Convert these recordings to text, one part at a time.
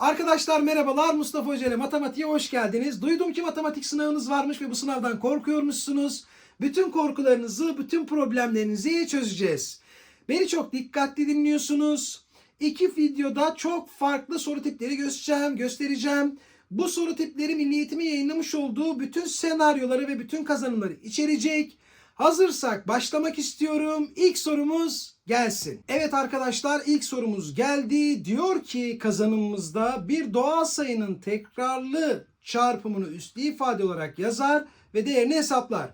Arkadaşlar merhabalar Mustafa Hoca ile matematiğe hoş geldiniz. Duydum ki matematik sınavınız varmış ve bu sınavdan korkuyormuşsunuz. Bütün korkularınızı, bütün problemlerinizi çözeceğiz. Beni çok dikkatli dinliyorsunuz. İki videoda çok farklı soru tipleri göstereceğim, göstereceğim. Bu soru tipleri Milli yayınlamış olduğu bütün senaryoları ve bütün kazanımları içerecek. Hazırsak başlamak istiyorum. İlk sorumuz gelsin. Evet arkadaşlar ilk sorumuz geldi. Diyor ki kazanımımızda bir doğal sayının tekrarlı çarpımını üslü ifade olarak yazar ve değerini hesaplar.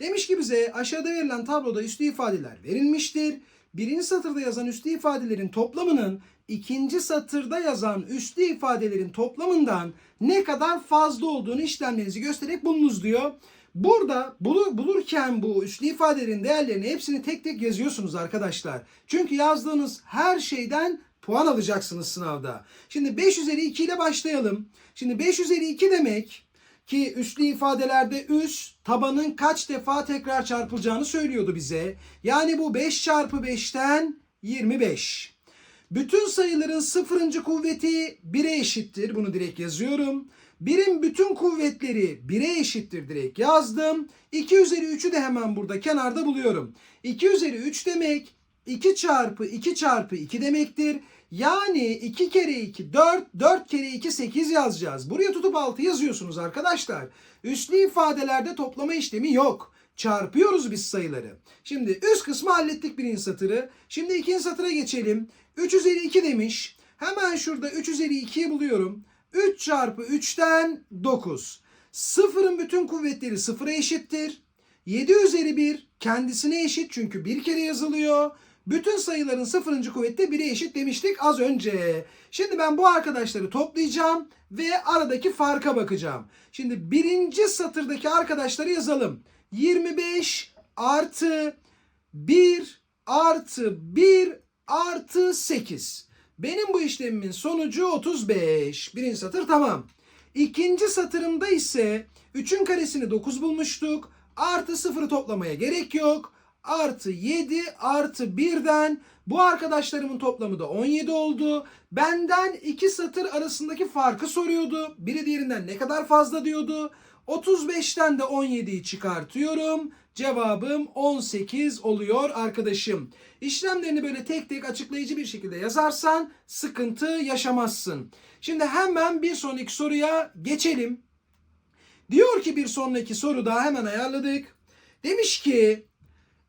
Demiş ki bize aşağıda verilen tabloda üslü ifadeler verilmiştir. Birinci satırda yazan üslü ifadelerin toplamının ikinci satırda yazan üslü ifadelerin toplamından ne kadar fazla olduğunu işlemlerinizi göstererek bulunuz diyor. Burada bulur, bulurken bu üslü ifadelerin değerlerini hepsini tek tek yazıyorsunuz arkadaşlar. Çünkü yazdığınız her şeyden puan alacaksınız sınavda. Şimdi 5 üzeri 2 ile başlayalım. Şimdi 5 üzeri 2 demek ki üslü ifadelerde üs tabanın kaç defa tekrar çarpılacağını söylüyordu bize. Yani bu 5 çarpı 5'ten 25. Bütün sayıların sıfırıncı kuvveti 1'e eşittir. Bunu direkt yazıyorum. Birin bütün kuvvetleri 1'e eşittir direkt yazdım. 2 üzeri 3'ü de hemen burada kenarda buluyorum. 2 üzeri 3 demek 2 çarpı 2 çarpı 2 demektir. Yani 2 kere 2 4, 4 kere 2 8 yazacağız. Buraya tutup 6 yazıyorsunuz arkadaşlar. Üslü ifadelerde toplama işlemi yok. Çarpıyoruz biz sayıları. Şimdi üst kısmı hallettik birinci satırı. Şimdi ikinci satıra geçelim. 3 üzeri 2 demiş. Hemen şurada 3 üzeri 2'yi buluyorum. 3 çarpı 3'ten 9. Sıfırın bütün kuvvetleri sıfıra eşittir. 7 üzeri 1 kendisine eşit çünkü bir kere yazılıyor. Bütün sayıların sıfırıncı kuvveti de 1'e eşit demiştik az önce. Şimdi ben bu arkadaşları toplayacağım ve aradaki farka bakacağım. Şimdi birinci satırdaki arkadaşları yazalım. 25 artı 1 artı 1 artı 8. Benim bu işlemimin sonucu 35. Birinci satır tamam. İkinci satırımda ise 3'ün karesini 9 bulmuştuk. Artı 0'ı toplamaya gerek yok. Artı 7 artı 1'den bu arkadaşlarımın toplamı da 17 oldu. Benden iki satır arasındaki farkı soruyordu. Biri diğerinden ne kadar fazla diyordu. 35'ten de 17'yi çıkartıyorum. Cevabım 18 oluyor arkadaşım. İşlemlerini böyle tek tek açıklayıcı bir şekilde yazarsan sıkıntı yaşamazsın. Şimdi hemen bir sonraki soruya geçelim. Diyor ki bir sonraki soruda hemen ayarladık. Demiş ki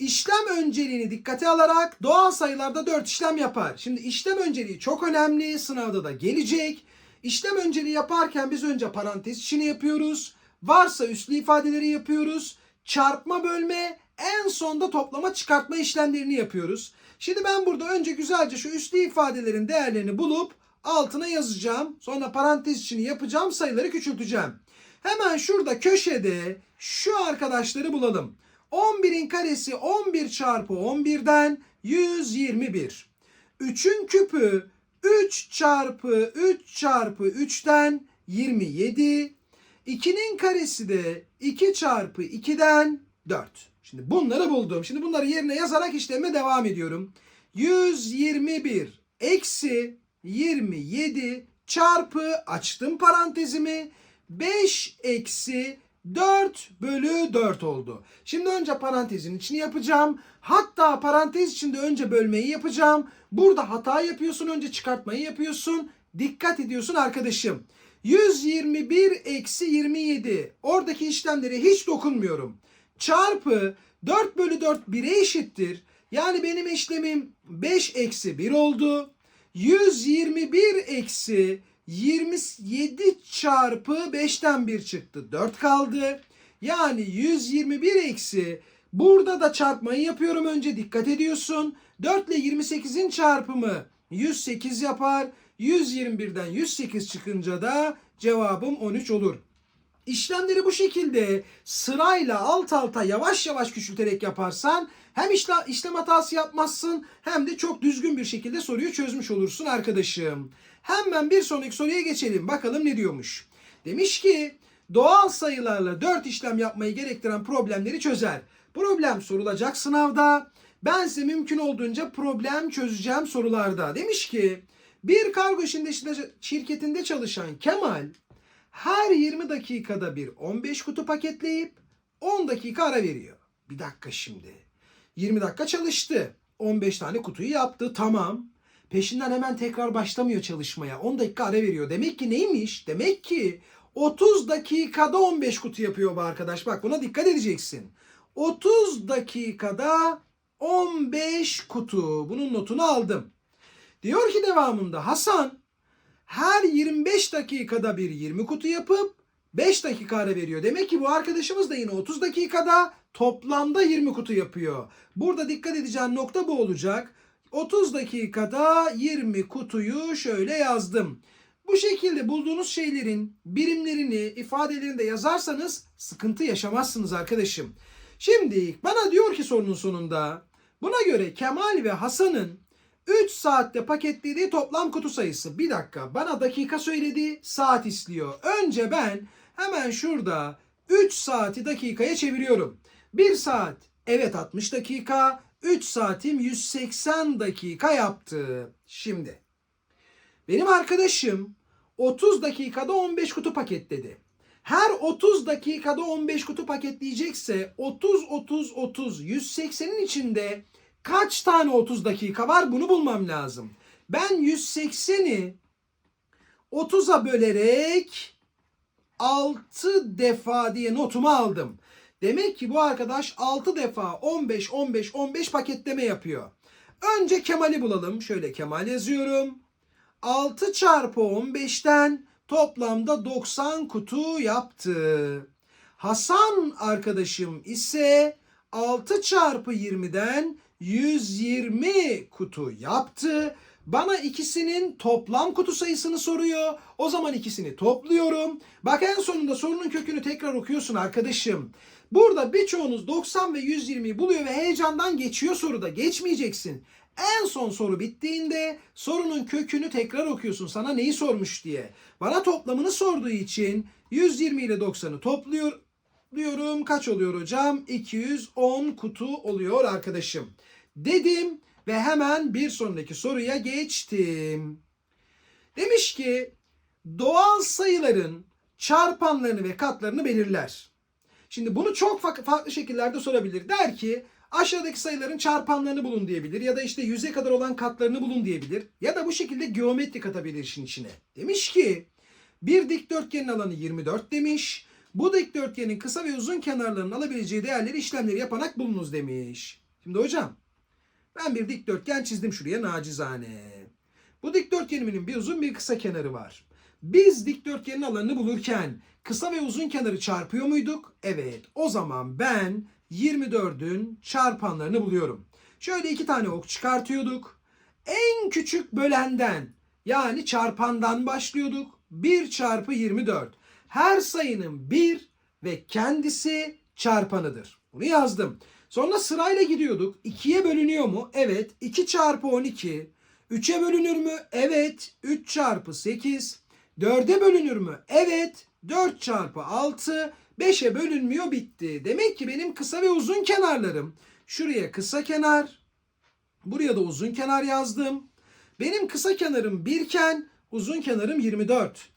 işlem önceliğini dikkate alarak doğal sayılarda 4 işlem yapar. Şimdi işlem önceliği çok önemli. Sınavda da gelecek. İşlem önceliği yaparken biz önce parantez içini yapıyoruz. Varsa üslü ifadeleri yapıyoruz. Çarpma bölme en sonda toplama çıkartma işlemlerini yapıyoruz. Şimdi ben burada önce güzelce şu üslü ifadelerin değerlerini bulup altına yazacağım. Sonra parantez içini yapacağım. Sayıları küçülteceğim. Hemen şurada köşede şu arkadaşları bulalım. 11'in karesi 11 çarpı 11'den 121. 3'ün küpü 3 çarpı 3 çarpı 3'ten 27. 2'nin karesi de 2 çarpı 2'den 4. Şimdi bunları buldum. Şimdi bunları yerine yazarak işleme devam ediyorum. 121 eksi 27 çarpı açtım parantezimi 5 eksi 4 bölü 4 oldu. Şimdi önce parantezin içini yapacağım. Hatta parantez içinde önce bölmeyi yapacağım. Burada hata yapıyorsun önce çıkartmayı yapıyorsun. Dikkat ediyorsun arkadaşım. 121 eksi 27. Oradaki işlemlere hiç dokunmuyorum. Çarpı 4 bölü 4 1'e eşittir. Yani benim işlemim 5 eksi 1 oldu. 121 eksi 27 çarpı 5'ten 1 çıktı. 4 kaldı. Yani 121 eksi burada da çarpmayı yapıyorum önce dikkat ediyorsun. 4 ile 28'in çarpımı 108 yapar. 121'den 108 çıkınca da cevabım 13 olur. İşlemleri bu şekilde sırayla alt alta yavaş yavaş küçülterek yaparsan hem işlem, hatası yapmazsın hem de çok düzgün bir şekilde soruyu çözmüş olursun arkadaşım. Hemen bir sonraki soruya geçelim. Bakalım ne diyormuş. Demiş ki doğal sayılarla 4 işlem yapmayı gerektiren problemleri çözer. Problem sorulacak sınavda. Ben size mümkün olduğunca problem çözeceğim sorularda. Demiş ki Bir kargo işinde- şirketinde çalışan Kemal her 20 dakikada bir 15 kutu paketleyip 10 dakika ara veriyor. Bir dakika şimdi. 20 dakika çalıştı. 15 tane kutuyu yaptı. Tamam. Peşinden hemen tekrar başlamıyor çalışmaya. 10 dakika ara veriyor. Demek ki neymiş? Demek ki 30 dakikada 15 kutu yapıyor bu arkadaş. Bak buna dikkat edeceksin. 30 dakikada 15 kutu. Bunun notunu aldım. Diyor ki devamında Hasan her 25 dakikada bir 20 kutu yapıp 5 dakika ara veriyor. Demek ki bu arkadaşımız da yine 30 dakikada toplamda 20 kutu yapıyor. Burada dikkat edeceğin nokta bu olacak. 30 dakikada 20 kutuyu şöyle yazdım. Bu şekilde bulduğunuz şeylerin birimlerini, ifadelerini de yazarsanız sıkıntı yaşamazsınız arkadaşım. Şimdi bana diyor ki sorunun sonunda buna göre Kemal ve Hasan'ın 3 saatte paketlediği toplam kutu sayısı. Bir dakika bana dakika söyledi saat istiyor. Önce ben hemen şurada 3 saati dakikaya çeviriyorum. 1 saat evet 60 dakika 3 saatim 180 dakika yaptı. Şimdi benim arkadaşım 30 dakikada 15 kutu paketledi. Her 30 dakikada 15 kutu paketleyecekse 30 30 30 180'in içinde kaç tane 30 dakika var bunu bulmam lazım. Ben 180'i 30'a bölerek 6 defa diye notumu aldım. Demek ki bu arkadaş 6 defa 15 15 15 paketleme yapıyor. Önce Kemal'i bulalım. Şöyle Kemal yazıyorum. 6 çarpı 15'ten toplamda 90 kutu yaptı. Hasan arkadaşım ise 6 çarpı 20'den 120 kutu yaptı. Bana ikisinin toplam kutu sayısını soruyor. O zaman ikisini topluyorum. Bak en sonunda sorunun kökünü tekrar okuyorsun arkadaşım. Burada birçoğunuz 90 ve 120'yi buluyor ve heyecandan geçiyor soruda. Geçmeyeceksin. En son soru bittiğinde sorunun kökünü tekrar okuyorsun. Sana neyi sormuş diye. Bana toplamını sorduğu için 120 ile 90'ı topluyor diyorum. Kaç oluyor hocam? 210 kutu oluyor arkadaşım. Dedim ve hemen bir sonraki soruya geçtim. Demiş ki doğal sayıların çarpanlarını ve katlarını belirler. Şimdi bunu çok fa- farklı şekillerde sorabilir. Der ki aşağıdaki sayıların çarpanlarını bulun diyebilir ya da işte yüze kadar olan katlarını bulun diyebilir ya da bu şekilde geometri katabilir işin içine. Demiş ki bir dikdörtgenin alanı 24 demiş. Bu dikdörtgenin kısa ve uzun kenarlarının alabileceği değerleri işlemleri yaparak bulunuz demiş. Şimdi hocam ben bir dikdörtgen çizdim şuraya nacizane. Bu dikdörtgenimin bir uzun bir kısa kenarı var. Biz dikdörtgenin alanını bulurken kısa ve uzun kenarı çarpıyor muyduk? Evet. O zaman ben 24'ün çarpanlarını buluyorum. Şöyle iki tane ok çıkartıyorduk. En küçük bölenden yani çarpandan başlıyorduk. 1 çarpı 24. Her sayının 1 ve kendisi çarpanıdır. Bunu yazdım. Sonra sırayla gidiyorduk. 2'ye bölünüyor mu? Evet. 2 çarpı 12. 3'e bölünür mü? Evet. 3 çarpı 8. 4'e bölünür mü? Evet. 4 çarpı 6. 5'e bölünmüyor bitti. Demek ki benim kısa ve uzun kenarlarım. Şuraya kısa kenar. Buraya da uzun kenar yazdım. Benim kısa kenarım 1 iken uzun kenarım 24.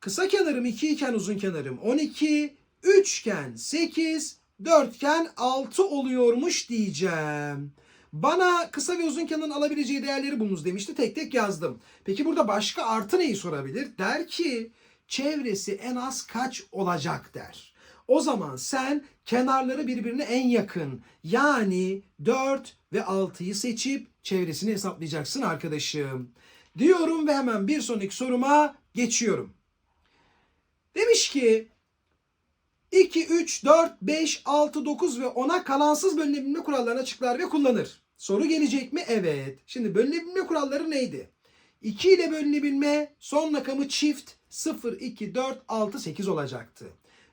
Kısa kenarım 2 iken uzun kenarım 12. 3 iken 8. 4 iken 6 oluyormuş diyeceğim. Bana kısa ve uzun kenarın alabileceği değerleri bulunuz demişti. Tek tek yazdım. Peki burada başka artı neyi sorabilir? Der ki çevresi en az kaç olacak der. O zaman sen kenarları birbirine en yakın yani 4 ve 6'yı seçip çevresini hesaplayacaksın arkadaşım. Diyorum ve hemen bir sonraki soruma geçiyorum. Demiş ki 2, 3, 4, 5, 6, 9 ve 10'a kalansız bölünebilme kurallarını açıklar ve kullanır. Soru gelecek mi? Evet. Şimdi bölünebilme kuralları neydi? 2 ile bölünebilme son rakamı çift 0, 2, 4, 6, 8 olacaktı.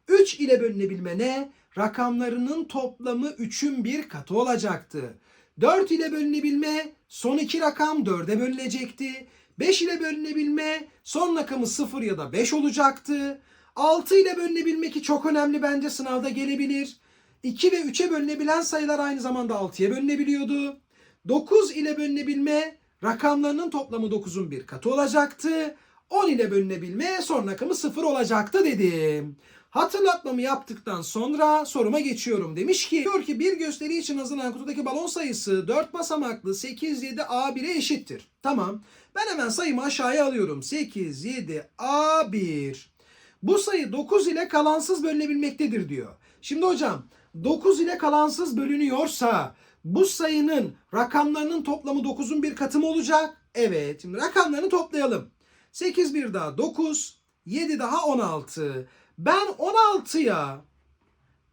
3 ile bölünebilme ne? Rakamlarının toplamı 3'ün bir katı olacaktı. 4 ile bölünebilme son iki rakam 4'e bölünecekti. 5 ile bölünebilme son rakamı 0 ya da 5 olacaktı. 6 ile bölünebilmek çok önemli bence sınavda gelebilir. 2 ve 3'e bölünebilen sayılar aynı zamanda 6'ya bölünebiliyordu. 9 ile bölünebilme rakamlarının toplamı 9'un bir katı olacaktı. 10 ile bölünebilme son rakamı 0 olacaktı dedim. Hatırlatmamı yaptıktan sonra soruma geçiyorum. Demiş ki diyor ki bir gösteri için hazırlanan kutudaki balon sayısı 4 basamaklı 8 7 A1'e eşittir. Tamam. Ben hemen sayımı aşağıya alıyorum. 8 7 A1. Bu sayı 9 ile kalansız bölünebilmektedir diyor. Şimdi hocam 9 ile kalansız bölünüyorsa bu sayının rakamlarının toplamı 9'un bir katı mı olacak? Evet. Şimdi rakamlarını toplayalım. 8 bir daha 9, 7 daha 16. Ben 16'ya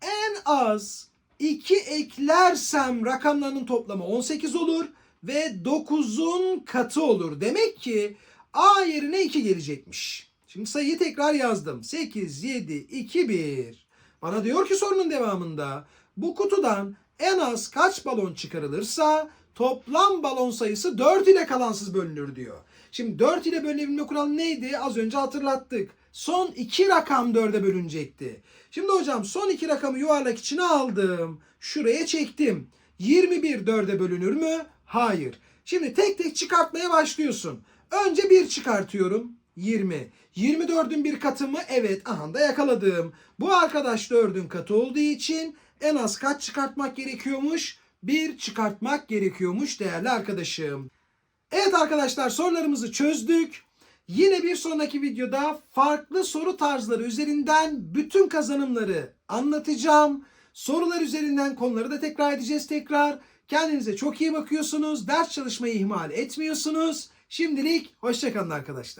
en az 2 eklersem rakamlarının toplamı 18 olur ve 9'un katı olur. Demek ki A yerine 2 gelecekmiş. Şimdi sayıyı tekrar yazdım. 8, 7, 2, 1. Bana diyor ki sorunun devamında bu kutudan en az kaç balon çıkarılırsa toplam balon sayısı 4 ile kalansız bölünür diyor. Şimdi 4 ile bölünebilme kuralı neydi? Az önce hatırlattık. Son iki rakam 4'e bölünecekti. Şimdi hocam son iki rakamı yuvarlak içine aldım. Şuraya çektim. 21 4'e bölünür mü? Hayır. Şimdi tek tek çıkartmaya başlıyorsun. Önce 1 çıkartıyorum. 20. 24'ün bir katı mı? Evet. Aha da yakaladım. Bu arkadaş 4'ün katı olduğu için en az kaç çıkartmak gerekiyormuş? 1 çıkartmak gerekiyormuş değerli arkadaşım. Evet arkadaşlar sorularımızı çözdük. Yine bir sonraki videoda farklı soru tarzları üzerinden bütün kazanımları anlatacağım. Sorular üzerinden konuları da tekrar edeceğiz tekrar. Kendinize çok iyi bakıyorsunuz. Ders çalışmayı ihmal etmiyorsunuz. Şimdilik hoşçakalın arkadaşlar.